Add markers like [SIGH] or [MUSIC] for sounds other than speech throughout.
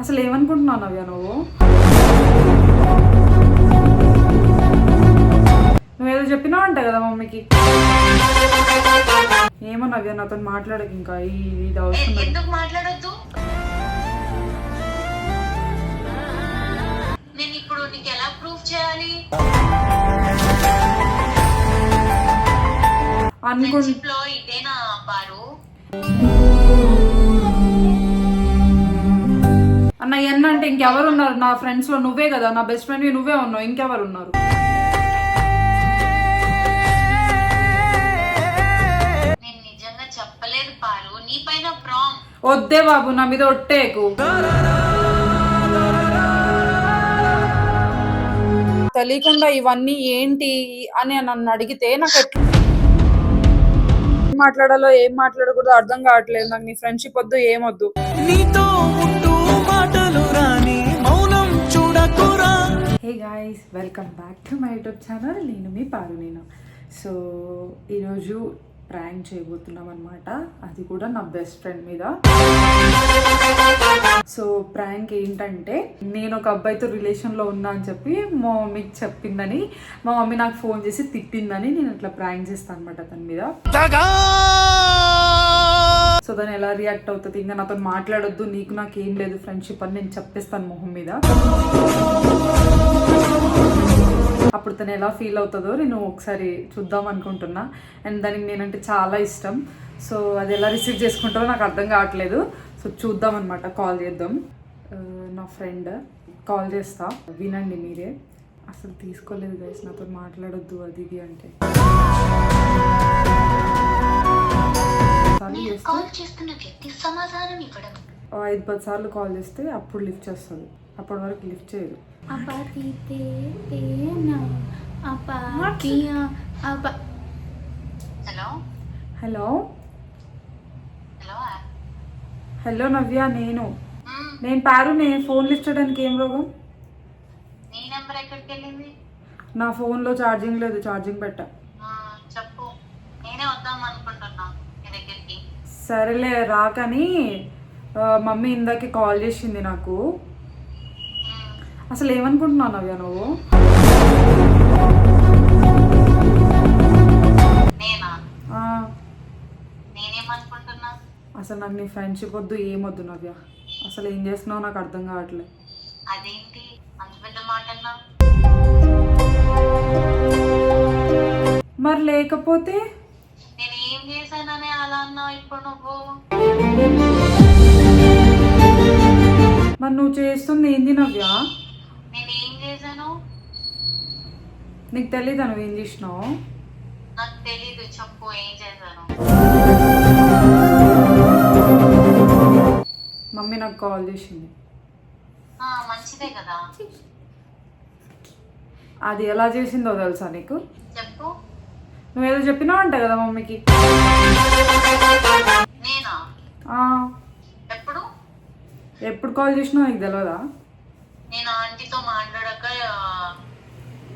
అసలు ఏమనుకుంటున్నావు నవ్య నువ్వు? నువ్వేదో చెప్పినావు అంట కదా మమ్మీకి. ఏమో నవ్య నాతో మాట్లాడక ఇంకా. ఇది అవసరం. ఎందుకు మాట్లాడొద్దు? నేను ఇప్పుడు నీకు ఎలా ప్రూఫ్ చేయాలి? అనుకు ఫ్రెండ్షిప్లో ఇదేనా పారు అంటే ఇంకెవరు ఉన్నారు? నా ఫ్రెండ్స్లో నువ్వే కదా నా బెస్ట్ ఫ్రెండ్ నువ్వే ఉన్నావు ఇంకెవరు ఉన్నారు? నేను నిజంగా చెప్పలేదు పారు నీ పైన ప్రాంగ్ వద్దే బాబు నా మీద ఒట్టేకు తెలియకుండా ఇవన్నీ ఏంటి అని నన్ను అడిగితే నాకు ఎట్లా మాట్లాడాలో ఏం మాట్లాడకూడదో అర్థం కావట్లేదు. నాకు నీ ఫ్రెండ్షిప్ వద్దు ఏమొద్దు నీతో ఉంటూ మాటలు రాని మౌనం చూడకురా. Hey guys welcome back to my YouTube channel నేను మీ పారు నేను సో ఈరోజు ప్రాంక్ చేయబోతున్నాం అనమాట అది కూడా నా బెస్ట్ ఫ్రెండ్ మీద. సో ప్రాంక్ ఏంటంటే నేను ఒక అబ్బాయితో రిలేషన్లో ఉన్నా అని చెప్పి మా మమ్మీకి చెప్పిందని మా మమ్మీ నాకు ఫోన్ చేసి తిట్టిందని నేను అట్లా ప్రాంక్ చేస్తాను అనమాట తన మీద. సో దాన్ని ఎలా రియాక్ట్ అవుతుంది? ఇంకా నాతో మాట్లాడొద్దు నీకు నాకు ఏం లేదు ఫ్రెండ్షిప్ అని నేను చెప్పేస్తాను మొహం మీద. అప్పుడు తను ఎలా ఫీల్ అవుతుందో నేను ఒకసారి చూద్దాం అనుకుంటున్నా. అండ్ దానికి నేనంటే చాలా ఇష్టం. సో అది ఎలా రిసీవ్ చేసుకుంటారో నాకు అర్థం కావట్లేదు. సో చూద్దాం అనమాట కాల్ చేద్దాం. నా ఫ్రెండ్ కాల్ చేస్తా. వినండి మీరే. అసలు తీసుకోలేదు గైస్ నాతో మాట్లాడొద్దు అది ఇది అంటే. సార్లు చేస్తే కాల్ చేస్తున్న వ్యక్తి సమాధానం ఇవ్వడం. ఓ ఐదు పది సార్లు కాల్ చేస్తే అప్పుడు లిఫ్ట్ చేస్తుంది. అప్పటి వరకు లిఫ్ట్ చేయదు. Hello? Hello? Hello? Hello Navya నేను. నేను పారు నేను ఫోన్ లిఫ్ట్ చేయడానికి ఏం రోగం? నీ నెంబర్ ఎక్కడికి వెళ్ళింది నా ఫోన్లో ఛార్జింగ్ లేదు ఛార్జింగ్ పెట్టా ఆ, చెప్పు నేనే వద్దాం అనుకుంటున్నా నీ దగ్గరికి సరేలే రాకని మమ్మీ ఇందాకే కాల్ చేసింది నాకు. అసలు ఏమనుకుంటున్నావు నవ్య నువ్వు? అసలు నాకు నీ ఫ్రెండ్షిప్ వద్దు ఏమొద్దు నవ్య. అసలు ఏం చేస్తున్నావు నాకు అర్థం కావట్లేదు అదేంటి? మరి లేకపోతే నేను చేశానని అలా అన్నావు ఇప్పుడు నువ్వు? మరి నువ్వు చేస్తుంది ఏంది నవ్య? నేను ఏం చేశాను? నీకు తెలీదా నువ్వు ఏం చేసినావు? నాకు తెలీదు చెప్పు ఏం చేశాను? మమ్మీ నాకు కాల్ చేసింది. ఆ, మంచిదే కదా. అది ఎలా చేసిందో తెలుసా నీకు? చెప్పు. నువ్వేదో చెప్పినావు అంట కదా మమ్మీకి. ఎప్పుడు? ఎప్పుడు కాల్ చేసినావు నీకు తెలియదా నేను ఆంటీతో మాట్లాడాక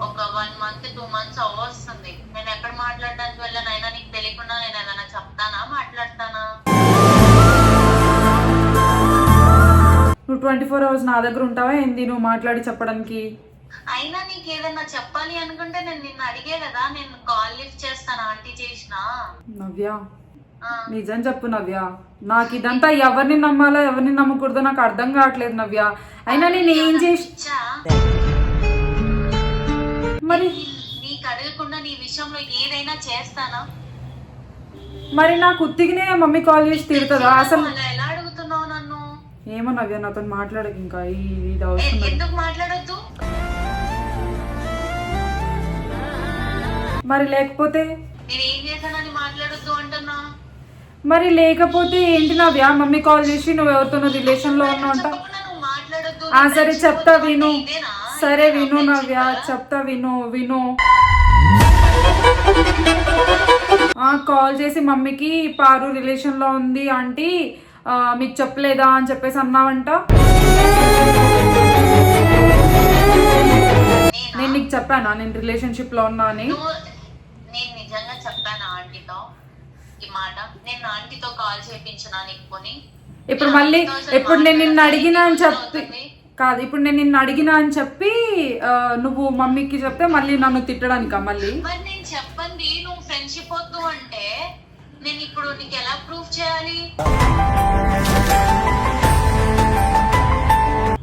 ఒక వన్ మంత్ టూ మంత్స్ అవ్వస్తుంది. నేను ఎక్కడ మాట్లాడడానికి వెళ్ళాను అయినా నీకు తెలియకుండా నేను ఏదైనా చెప్తానా మాట్లాడతానా? నువ్వు ట్వంటీ ఫోర్ అవర్స్ నా దగ్గర ఉంటావా ఏంది? నువ్వు మాట్లాడి చెప్పడానికి. అయినా నీకు ఏదైనా చెప్పాలి అనుకుంటే నేను నిన్ను అడిగే కదా నేను కాల్ లిఫ్ట్ చేస్తాను ఆంటీ చేసిన. నవ్య ఆ, నిజం చెప్పు నవ్య. నాకు ఇదంతా ఎవరిని నమ్మాలో ఎవరిని నమ్మకూడదో నాకు అర్థం కావట్లేదు నవ్య. అయినా నేను ఏం చేసి మరి నీకు అడగకుండా నీ విషయంలో ఏదైనా చేస్తానా? మరి నాకు ఉత్తిగినే మమ్మీ కాల్ చేసి తిడుతుందా? అసలు ఎలా అడుగుతున్నావు నన్ను? ఏమో నవ్య నాతో మాట్లాడక ఇంకా ఈ ఇది. ఎందుకు మాట్లాడొద్దు? మరి లేకపోతే? మరి లేకపోతే ఏంటి నవ్య? మమ్మీ కాల్ చేసి నువ్వు ఎవరితోనో రిలేషన్లో ఉన్నావు అంట. ఆ సరే చెప్తా విను? సరే విను నవ్య చెప్తా విను విను. ఆ కాల్ చేసి మమ్మీకి పారు రిలేషన్లో ఉంది ఆంటీ. మీకు చెప్పలేదా అని చెప్పేసి అన్నావంట. నేనా? నేను నీకు చెప్పానా? నేను రిలేషన్షిప్లో ఉన్నా అని నువ్వు నేను నిజంగా నేను ఆంటీతో కాల్ చేయించిన నీకు కొని ఇప్పుడు మళ్ళీ ఇప్పుడు నేను నిన్ను అడిగినా అని చెప్పి కాదు ఇప్పుడు నేను నిన్ను అడిగినా అని చెప్పి నువ్వు మమ్మీకి చెప్తే మళ్ళీ నన్ను తిట్టడానికా మళ్ళీ? మరి నేను చెప్పండి నువ్వు ఫ్రెండ్షిప్ వద్దు అంటే నేను ఇప్పుడు నీకు ఎలా ప్రూఫ్ చేయాలి?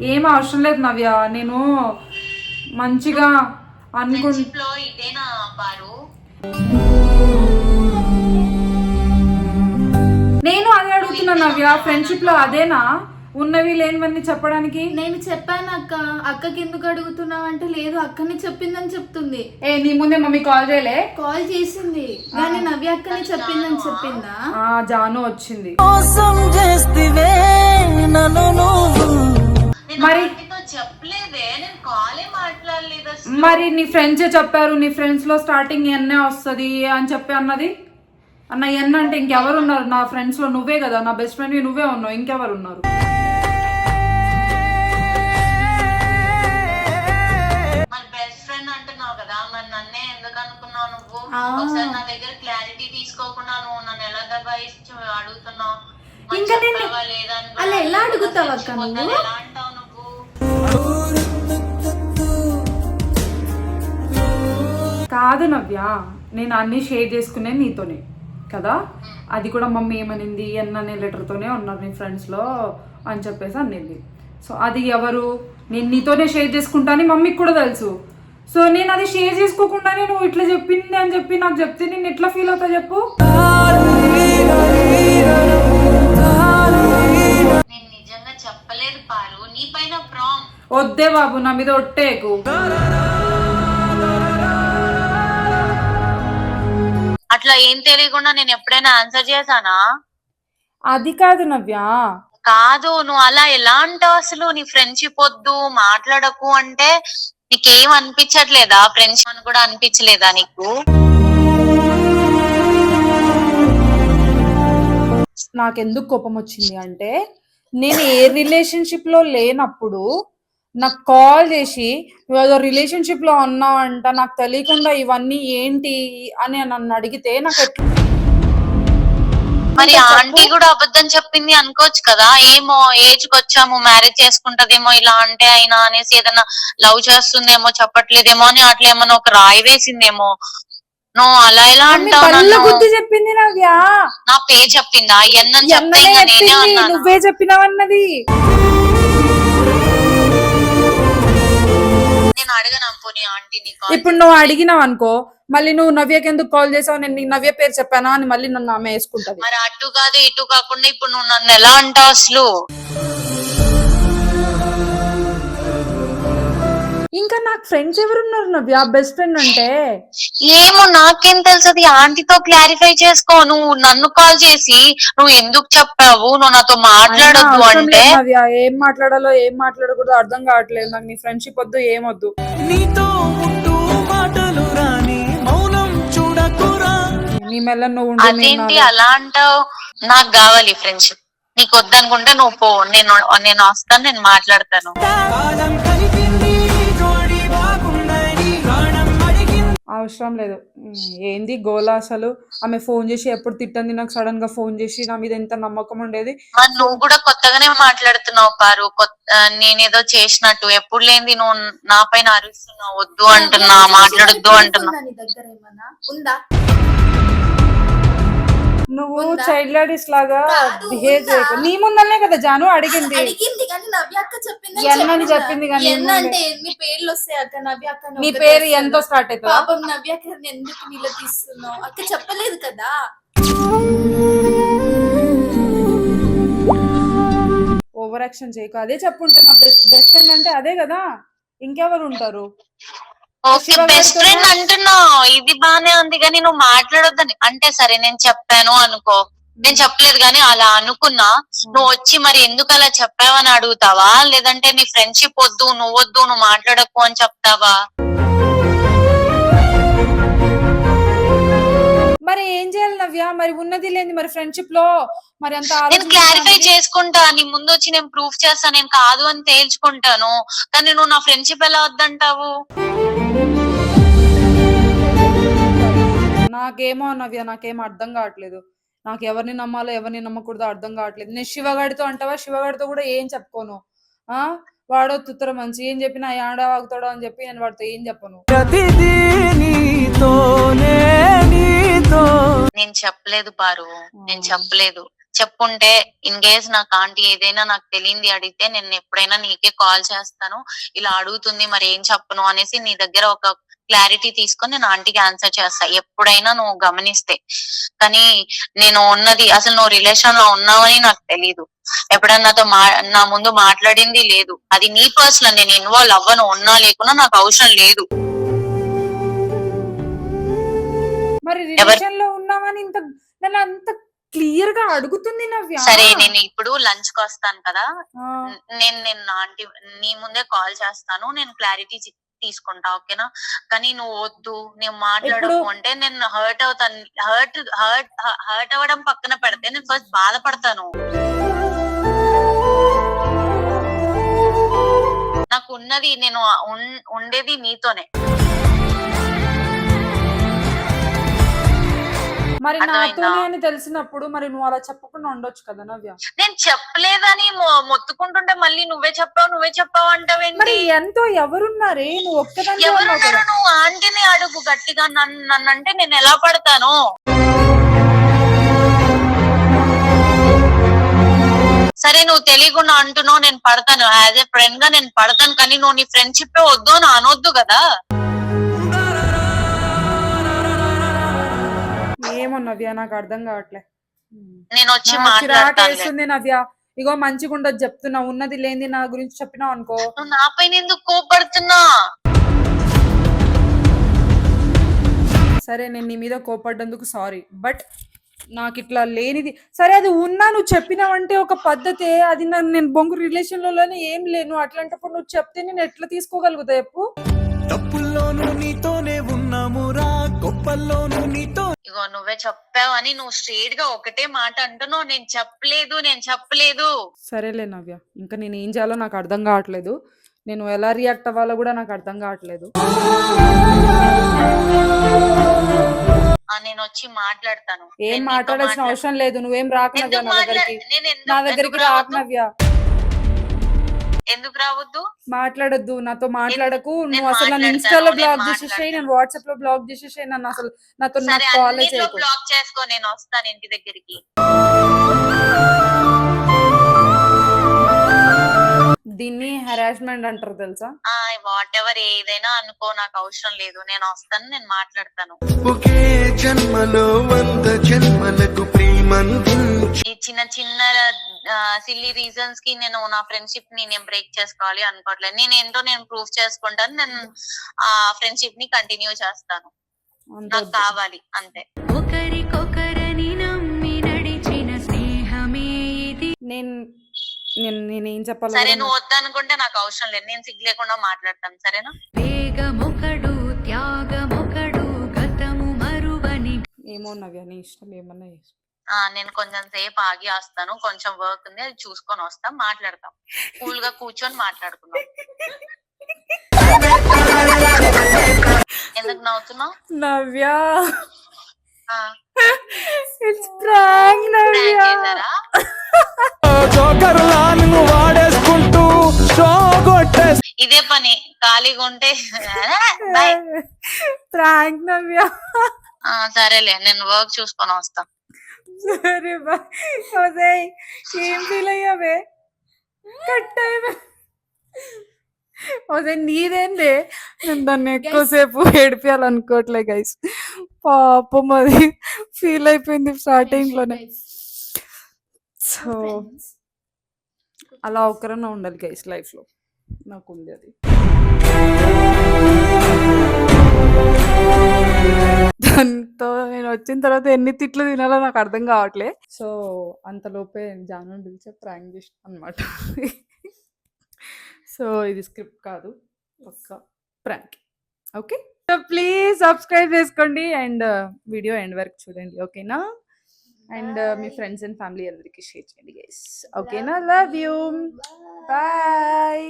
ఏం అవసరం లేదు నవ్య నేను మంచిగా అనుకు ఫ్రెండ్షిప్లో ఇదేనా పారు నేను అదే అడుగుతున్నా నవ్య ఫ్రెండ్షిప్లో అదేనా? ఉన్నవి లేనివన్నీ చెప్పడానికి? నేను చెప్పాను అక్క. అక్కకి ఎందుకు అడుగుతున్నావు అంటే లేదు అక్కని చెప్పిందని చెప్తుంది. ఏ నీ ముందే మమ్మీ కాల్ చేయలే? కాల్ చేసింది. కానీ నవ్య అక్కని చెప్పిందని చెప్పిందా? ఆ జాను వచ్చింది. మరి- మరి నీ ఫ్రెండ్సే చెప్పారు నీ ఫ్రెండ్స్లో స్టార్టింగ్ ఎన్నే వస్తుంది అని చెప్పి అన్నది? అన్న ఎన్ అంటే ఇంకెవరు ఉన్నారు నా ఫ్రెండ్స్లో నువ్వే కదా నా బెస్ట్ ఫ్రెండ్ నువ్వే ఉన్నావు ఇంకెవరు ఉన్నారు మరి బెస్ట్ ఫ్రెండ్ అంటున్నావు కదా మరి నన్నే ఎందుకు అనుకున్నావు నువ్వు? ఆ. ఒకసారి నా దగ్గర క్లారిటీ తీసుకోకుండా నువ్వు నన్ను ఎలా దబాయిస్తూ అడుగుతున్నావు? ఇంకా నేను- అలా ఎలా అడుగుతావు అక్క నువ్వు? ఎలా అంటావు నువ్వు? కాదు నవ్య నేను అన్ని షేర్ చేసుకునే నీతోనే. కదా? అది కూడా మమ్మీ ఏమనింది? ఎన్ అనే లెటర్తోనే ఉన్నారు నీ ఫ్రెండ్స్లో అని చెప్పేసి అనింది సో అది ఎవరు? నేను నీతోనే షేర్ చేసుకుంటానని మమ్మీకి కూడా తెలుసు. సో నేను అది షేర్ చేసుకోకుండానే నువ్వు ఇట్లా చెప్పింది అని చెప్పి నాకు చెప్తే నేను ఎట్లా ఫీల్ అవుతా చెప్పు? వద్దే బాబు నా మీద ఒట్టేకు అట్లా ఏం తెలియకుండా నేను ఎప్పుడైనా ఆన్సర్ చేశానా? అది కాదు నవ్య. కాదు నువ్వు అలా ఎలా అంటావు అసలు? నీ ఫ్రెండ్షిప్ వద్దు మాట్లాడకు అంటే నీకేం అనిపించట్లేదా? ఫ్రెండ్స్ అని కూడా అనిపించలేదా నీకు? నాకెందుకు కోపం వచ్చింది అంటే నేను ఏ రిలేషన్షిప్లో లేనప్పుడు నాకు కాల్ చేసి ఏదో రిలేషన్షిప్లో ఉన్నావు అంట నాకు తెలియకుండా ఇవన్నీ ఏంటి? అని నన్ను అడిగితే నాకు ఎట్లా మరి ఆంటీ కూడా అబద్ధం చెప్పింది అనుకోవచ్చు కదా. ఏమో ఏజ్కి వచ్చాము మ్యారేజ్ చేసుకుంటదేమో ఇలా అంటే అయినా అనేసి ఏదైనా లవ్ చేస్తుందేమో చెప్పట్లేదేమో అని అట్లా ఏమన్నా ఒక రాయి వేసిందేమో. నువ్వు అలా ఎలా అంటావు చెప్పింది నవ్య? నా పే చెప్పిందా? ఎన్నని చెప్తే నేనే అన్నాను? నువ్వే చెప్పినావన్నది. నేను అడగను పోనీ call ఇప్పుడు నువ్వు అడిగినావు అనుకో మళ్ళీ నువ్వు నవ్యకి ఎందుకు కాల్ చేసావు? నేను నీకు నవ్య పేరు చెప్పానా అని మళ్ళీ నన్ను ఆమె వేసుకుంటది. మరి అటు కాదు ఇటు కాకుండా ఇప్పుడు నువ్వు నన్ను ఎలా అంటావు అసలు? ఇంకా నాకు ఫ్రెండ్స్ ఎవరున్నారు నవ్య? బెస్ట్ ఫ్రెండ్ అంటే? ఏమో నాకేం తెలుసు అది ఆంటీతో క్లారిఫై చేసుకో. నువ్వు నన్ను కాల్ చేసి నువ్వు ఎందుకు చెప్పావు? నువ్వు నాతో మాట్లాడొద్దు అంటే. నవ్య. ఏం మాట్లాడాలో ఏం మాట్లాడకూడదు అర్థం కావట్లేదు. నాకు నీ ఫ్రెండ్షిప్ వద్దు ఏమొద్దు. నీతో ఉంటూ మాటలు రాని మౌనం చూడకురా. నీ మెల్ల నువ్వు ఉండు, నేను అదేంటి నాలో. అలా అంటావు? నాకు కావాలి ఫ్రెండ్షిప్ నీకు వద్దనుకుంటే నువ్వు పో. నేను నేను వస్తాను నేను మాట్లాడతాను. కాలం అవసరం లేదు. ఏంది గోలా అసలు? ఆమె ఫోన్ చేసి ఎప్పుడు తిట్టంది? నాకు సడన్గా ఫోన్ చేసి నా మీద ఎంత నమ్మకం ఉండేది? నువ్వు కూడా కొత్తగానే మాట్లాడుతున్నావు పారు. కొత్త నేనేదో చేసినట్టు. ఎప్పుడు లేనిది నువ్వు నా పైన అరుస్తున్నావు. వద్దు అంటున్నా మాట్లాడొద్దు అంటున్నా. దగ్గర ఏమన్నా? ఉందా? నువ్వు? చైల్డ్ లాడీస్ లాగా బిహేవ్? చేయకు. నీ ముందరనే కదా జాను అడిగింది. అడిగింది కానీ నవ్య అక్క చెప్పింది ఎన్న అని చెప్పింది కానీ. అంటే ఎన్ని పేర్లు వస్తాయి అక్క నవ్య అక్క నీ పేరు ఎంతో స్టార్ట్ అవుతుందా? పాపం నవ్య అక్క ఎందుకు నీళ్ళ తీస్తున్నావు? అక్క చెప్పలేదు కదా? ఓవర్ యాక్షన్ చేయకు. అదే చెప్పుంటున్నా బెస్ట్ బెస్ట్ ఫ్రెండ్ అంటే అదే కదా. ఇంకెవరు ఉంటారు? ఓకే బెస్ట్ ఫ్రెండ్ అంటున్నావు. ఇది బానే ఉంది కానీ నువ్వు మాట్లాడొద్దని. అంటే సరే నేను చెప్పాను అనుకో. నేను చెప్పలేదు కానీ అలా అనుకున్నా. నువ్వు వచ్చి మరి ఎందుకు అలా చెప్పావని అడుగుతావా? లేదంటే నీ ఫ్రెండ్షిప్ వద్దు నువ్వు వద్దు నువ్వు మాట్లాడకు అని చెప్తావా? మరి ఏం చేయాలి నవ్య? మరి ఉన్నది లేని మరి ఫ్రెండ్షిప్లో? మరి అంత నేను క్లారిఫై చేసుకుంటా. నీ ముందు వచ్చి నేను ప్రూఫ్ చేస్తా. నేను కాదు అని తేల్చుకుంటాను. కానీ నువ్వు నా ఫ్రెండ్షిప్ ఎలా వద్దంటావు? నాకేమో నవ్య నాకేం అర్థం కావట్లేదు. నాకు ఎవరిని నమ్మాలో ఎవరిని నమ్మకూడదో అర్థం కావట్లేదు. నేను శివగాడితో అంటావా? శివగాడితో కూడా ఏం చెప్పుకోను. ఆ? వాడో తుత్తర మంచి. ఏం చెప్పినా ఆడ వాగుతాడో అని చెప్పి నేను వాడితో ఏం చెప్పను. ప్రతిదీ నీతోనే నీతో. నేను చెప్పలేదు పారు. నేను చెప్పలేదు. చెప్పుంటే ఇన్ కేస్ నాకు ఆంటీ ఏదైనా నాకు తెలియంది అడిగితే నేను ఎప్పుడైనా నీకే కాల్ చేస్తాను. ఇలా అడుగుతుంది మరి ఏం చెప్పను అనేసి నీ దగ్గర ఒక క్లారిటీ తీసుకొని నేను ఆంటీకి ఆన్సర్ చేస్తా. ఎప్పుడైనా నువ్వు గమనిస్తే. కానీ నేను ఉన్నది అసలు నువ్వు రిలేషన్లో ఉన్నావని నాకు తెలీదు. ఎప్పుడన్నా నాతో మా నా ముందు మాట్లాడింది లేదు. అది నీ పర్సనల్ నేను ఇన్వాల్వ్ అవ్వను ఉన్నా లేకున్నా నాకు అవసరం లేదు. మరి ఎవరి- రిలేషన్లో ఉన్నామని ఇంత నన్ను అంత క్లియర్గా అడుగుతుంది నవ్య. సరే నేను ఇప్పుడు లంచ్కి వస్తాను కదా. నేను నేను ఆంటీ నీ ముందే కాల్ చేస్తాను. నేను క్లారిటీ తీసుకుంటా ఓకేనా? కానీ నువ్వు వద్దు నేను మాట్లాడకు అంటే నేను హర్ట్ అవుతాను హర్ట్ హర్ట్ హర్ట్ అవ్వడం పక్కన పెడితే నేను ఫస్ట్ బాధపడతాను. నాకు ఉన్నది నేను ఉండేది నీతోనే. మరి? నాతోనే అని తెలిసినప్పుడు మరి నువ్వు అలా చెప్పకుండా ఉండొచ్చు కదా నవ్య? నేను చెప్పలేదని మొత్తుకుంటుంటే మళ్ళీ నువ్వే చెప్పావు నువ్వే చెప్పావు మరి అంటావేంటి ఎంతో ఎవరున్నారే? నువ్వు ఒక్కదాన్ని నువ్వు ఆంటీని అడుగు గట్టిగా నన్ను నన్ను అంటే నేను ఎలా పడతాను? సరే నువ్వు తెలియకుండా అంటున్నావు నేను పడతాను. యాజ్ ఏ ఫ్రెండ్గా నేను పడతాను కానీ నువ్వు నీ ఫ్రెండ్షిప్ వద్దు అని అనొద్దు కదా? ఏమో నవ్య నాకు అర్థం కావట్లే. నేను వచ్చి నాకు చిరాకు మాట్లాడతాను వేస్తుంది నవ్య. ఇగో మంచిగా ఉండదు చెప్తున్నా. ఉన్నది లేనిది నా గురించి చెప్పినావు అనుకో. నువ్వు నా పైన ఎందుకు కోపడుతున్నా? సరే నేను నీ మీద కోపడ్డందుకు సారీ. బట్ నాకు ఇట్లా లేనిది సరే అది ఉన్నా నువ్వు చెప్పినావంటే ఒక పద్ధతే. అది నన్ను నేను బొంగు రిలేషన్లోనే ఏం లేను అట్లాంటప్పుడు నువ్వు చెప్తే నేను ఎట్లా తీసుకోగలుగుతా? చెప్పు. తప్పుల్లోనూ నీతోనే ఉన్నామురా. గొప్పల్లోనూ నీతో ఇగో నువ్వే చెప్పావని నువ్వు స్ట్రేట్గా ఒకటే మాట అంటున్నావు. నేను చెప్పలేదు నేను చెప్పలేదు. సరేలే నవ్య ఇంకా నేను ఏం చేయాలో నాకు అర్థం కావట్లేదు. నేను ఎలా రియాక్ట్ అవ్వాలో కూడా నాకు అర్థం కావట్లేదు. ఆ, నేను వచ్చి మాట్లాడతాను. ఏం నేను నీతో మాట్లాడాల్సిన మాట్లా- అవసరం లేదు. నువ్వేం రాకు నవ్య ఎందుకు నా మాట్లా- దగ్గరికి? నేను ఎందుకు- నా దగ్గరికి ఎందుకు రాకు రావద్దు? నవ్య. ఎందుకు రావద్దు? మాట్లాడొద్దు నాతో మాట్లాడకు. నువ్వు అసలు నన్ను ఇన్స్టాలో బ్లాక్ చేసేసాయి. నేను వాట్సాప్లో బ్లాక్ చేసేసాయి నన్ను అసలు నాతో నాకు కాలే బ్లాక్ చేసుకో నేను వస్తాను ఇంటి దగ్గరికి. దీన్ని హెరాస్మెంట్ అంటారు తెలుసా? ఆ వాట్ ఎవర్ ఏదైనా అనుకో నాకు అవసరం లేదు. నేను వస్తాను నేను మాట్లాడతాను. ఒకే జన్మలో వంద జన్మలకు ప్రేమందించి ఈ చిన్న చిన్న సిల్లీ రీజన్స్కి నేను నా ఫ్రెండ్షిప్ని నేను బ్రేక్ చేసుకోవాలి అనుకోవట్లేదు. నేను ఏంటో నేను ప్రూవ్ చేసుకుంటాను. నేను ఆ ఫ్రెండ్షిప్ని కంటిన్యూ చేస్తాను. నాకు. కావాలి అంతే. ఒకరికొకరని నమ్మి నడిచిన స్నేహమే ఇది. నేను నేను నేనేం చెప్పాలో సరే నువ్వు వద్దనుకుంటే నాకు అవసరం లేదు. నేను సిగ్గు లేకుండా మాట్లాడతాను సరేనా? వేగమొకడు త్యాగమొకడు గతము మరువని. ఏమో నవ్య నీ ఇష్టం ఏమన్నా నేను కొంచెం సేపు ఆగి వస్తాను కొంచెం వర్క్ ఉంది అది చూసుకొని వస్తాం మాట్లాడతాం. కూల్గా కూర్చొని మాట్లాడుకుందాం. ఎందుకు నవ్వుతున్నావు? నవ్య. ఆ, ఇట్స్ ప్రాంక్ నవ్య. prank చేశారా? జోకర్లా నిన్ను వాడేసుకుంటూ షో కొట్టే ఇదే పని ఖాళీగా ఉంటే. ప్రాంక్ నవ్య. సరేలే నేను వర్క్ చూసుకొని వస్తా. సరే బాయ్. ఏం ఫీల్ అయ్యావే? కట్ అదే నీదేందే నేను దాన్ని ఎక్కువసేపు ఏడిపించాలనుకోవట్లే గైస్ పాపం అది ఫీల్ అయిపోయింది స్టార్టింగ్లోనే. సో అలా ఒకరన్నా ఉండాలి గైస్ లైఫ్లో. నాకు ఉంది అది. [LAUGHS] దాంతో నేను వచ్చిన తర్వాత ఎన్ని తిట్లు తినాలో నాకు అర్థం కావట్లే. సో అంతలోపే జాను పిలిచే ప్రాంక్ చేసిన అనమాట సో ఇది స్క్రిప్ట్ కాదు ఒక్క prank. Okay? So please subscribe చేసుకోండి అండ్ వీడియో ఎండ్ వరకు చూడండి ఓకేనా? అండ్ మీ ఫ్రెండ్స్ అండ్ ఫ్యామిలీ అందరికీ షేర్ చేయండి గైస్ ఓకేనా? Love you bye